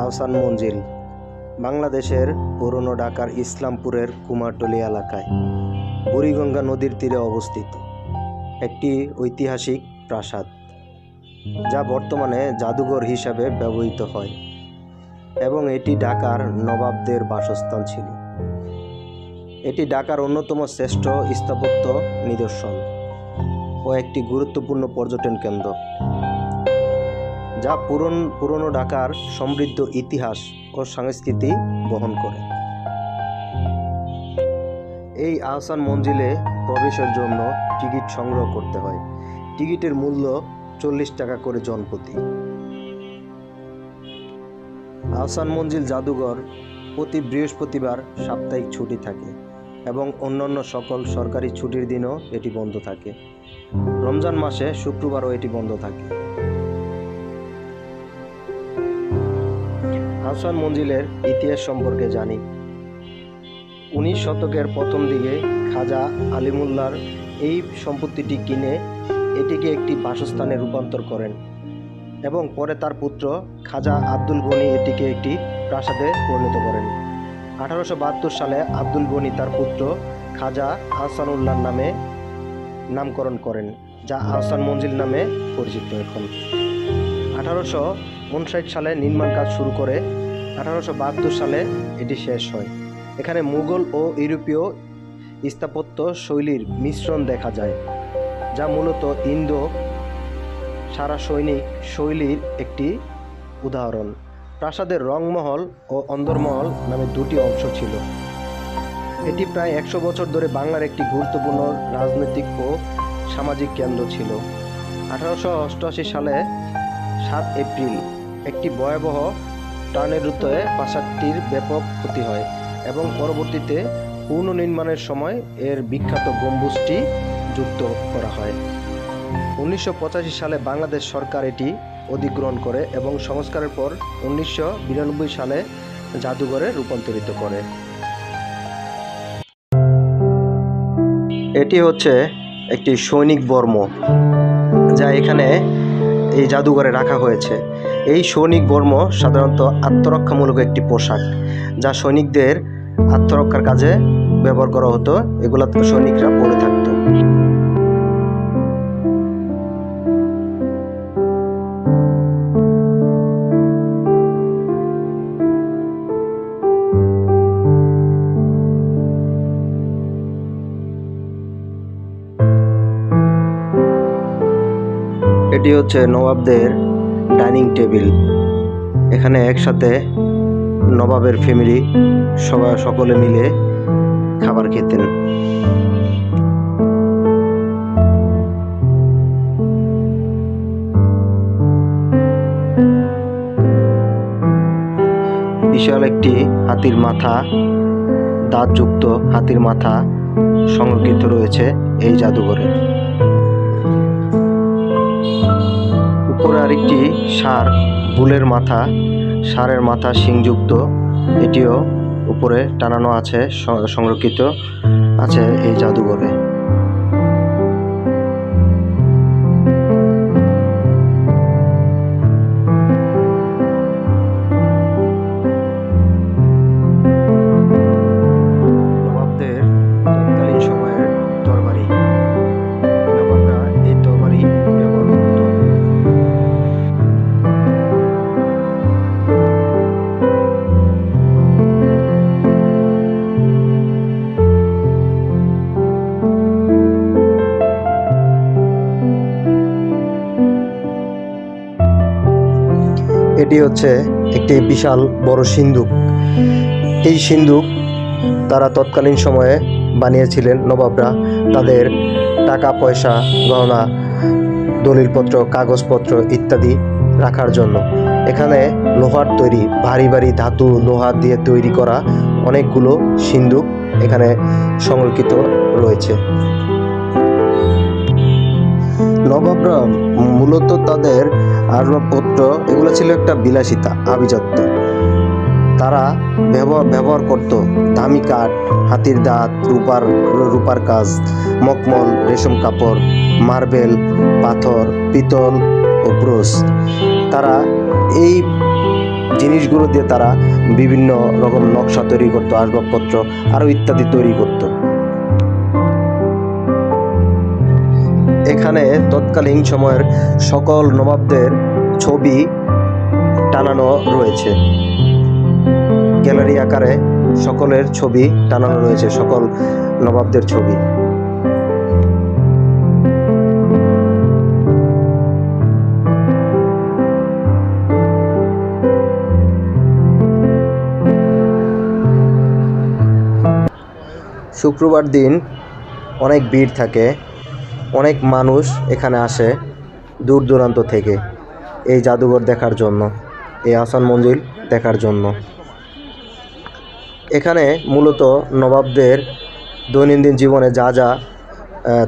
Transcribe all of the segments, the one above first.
আহসান মঞ্জিল, বাংলাদেশের পুরনো ঢাকার ইসলামপুরের কুমারটলি এলাকায়, বুড়িগঙ্গা নদীর তীরে অবস্থিত একটি ঐতিহাসিক প্রাসাদ, যা বর্তমানে জাদুঘর হিসাবে ব্যবহৃত হয় এবং এটি ঢাকার নবাবদের বাসস্থান ছিল। এটি ঢাকার অন্যতম শ্রেষ্ঠ স্থাপত্য নিদর্শন ও একটি গুরুত্বপূর্ণ পর্যটন কেন্দ্র। যা পুরন, পুরনো ঢাকার সমৃদ্ধ ইতিহাস ও সংস্কৃতি বহন করে। এই আহসান মঞ্জিলে প্রবেশের জন্য টিকিট সংগ্রহ করতে হয়। টিকিটের মূল্য চল্লিশ টাকা করে জনপ্রতি। আহসান মঞ্জিল জাদুঘর প্রতি বৃহস্পতিবার সাপ্তাহিক ছুটি থাকে এবং অন্যান্য সকল সরকারি ছুটির দিনও এটি বন্ধ থাকে। রমজান মাসে শুক্রবারও এটি বন্ধ থাকে। আহসান মঞ্জিলের ইতিহাস সম্পর্কে জানি। উনিশ শতকের প্রথম দিকে খাজা আলিমুল্লার এই সম্পত্তিটি কিনে এটিকে একটি বাসস্থানে রূপান্তর করেন এবং পরে তার পুত্র খাজা আব্দুল গনি এটিকে একটি প্রাসাদে পরিণত করেন। আঠারোশো বাহাত্তর সালে আব্দুল গনি তার পুত্র খাজা আহসানুল্লাহর নামে নামকরণ করেন, যা আহসান মঞ্জিল নামে পরিচিত এখন। আঠারোশো উনষাট সালে নির্মাণ কাজ শুরু করে আঠারোশো বাহাত্তর সালে এটি শেষ হয়। এখানে মুঘল ও ইউরোপীয় স্থাপত্য শৈলীর মিশ্রণ দেখা যায়, যা মূলত ইন্দো সারা সৈনিক শৈলীর একটি উদাহরণ। প্রাসাদের রংমহল ও অন্দরমহল নামে দুটি অংশ ছিল। এটি প্রায় একশো বছর ধরে বাংলার একটি গুরুত্বপূর্ণ রাজনৈতিক ও সামাজিক কেন্দ্র ছিল। আঠারোশো অষ্টআশি সালে সাত এপ্রিল, একটি ভয়াবহ টার্নেডোতে প্রাসাদটির ব্যাপক ক্ষতি হয় এবং পরবর্তীতে পুনর্নির্মাণের সময় এর বিখ্যাত গম্বুজটি যুক্ত করা হয়। উনিশশো পঁচাশি সালে বাংলাদেশ সরকার এটি অধিগ্রহণ করে এবং সংস্কারের পর উনিশশো বিরানব্বই সালে জাদুঘরে রূপান্তরিত করে। এটি হচ্ছে একটি সৈনিক বর্ম, যা এখানে এই জাদুঘরে রাখা হয়েছে। এই সৈনিক বর্ম সাধারণত আত্মরক্ষামূলক একটি পোশাক, যা সৈনিকদের আত্মরক্ষার কাজে ব্যবহার করা হতো। এগুলো সৈনিকরা পরে থাকতো। এটি হচ্ছে নবাবদের ডাইনিং টেবিল। এখানে একসাথে নবাবের ফ্যামিলি সবাই সকলে মিলে খাবার খেতেন। বিশাল একটি হাতির মাথা, দাঁতযুক্ত হাতির মাথা সংরক্ষিত রয়েছে এই জাদুঘরে। উপরে আরেকটি সার, বুলের মাথা। সারের মাথা সিংযুক্ত এটিও উপরে টানানো আছে সংরক্ষিত আছে এই জাদুঘরে। এটি হচ্ছে একটি বিশাল বড় সিন্দুক এই সিন্দুক তারা তৎকালীন সময়ে বানিয়েছিলেন নবাবরা। তাদের টাকা, পয়সা, গহনা, দলিলপত্র, কাগজপত্র ইত্যাদি রাখার জন্য। এখানে লোহার তৈরি, ভারী ভারী ধাতু, লোহা দিয়ে তৈরি করা অনেকগুলো সিন্দুক এখানে সংরক্ষিত রয়েছে। নবাবরা মূলত তাদের আসবাবপত্র, এগুলো ছিল একটা বিলাসিতা, আভিজাত্য। তারা ব্যবহার ব্যবহার করত। দামি কাঠ, হাতির দাঁত, রূপার রূপার কাজ, মকমল, রেশম কাপড়, মার্বেল, পাথর, পিতল ও ব্রোস তারা এই জিনিস জিনিসগুলো দিয়ে তারা বিভিন্ন রকম নকশা তৈরি করতো, আসবাবপত্র আরও ইত্যাদি তৈরি করত। এখানে তৎকালীন সময়ের সকল নবাবদের ছবি টানানো রয়েছে। গ্যালারি আকারে সকলের ছবি টানানো রয়েছে, সকল নবাবদের ছবি। শুক্রবার দিন অনেক ভিড় থাকে। অনেক মানুষ এখানে আসে দূর দূরান্ত থেকে এই জাদুঘর দেখার জন্য, এই আসান মঞ্জিল দেখার জন্য। এখানে মূলত নবাবদের দৈনন্দিন জীবনে যা যা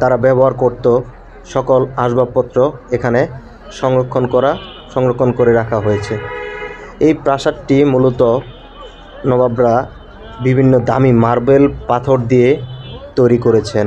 তারা ব্যবহার করত, সকল আসবাবপত্র এখানে সংরক্ষণ করা, সংরক্ষণ করে রাখা হয়েছে। এই প্রাসাদটি মূলত নবাবরা বিভিন্ন দামি মার্বেল পাথর দিয়ে তৈরি করেছেন।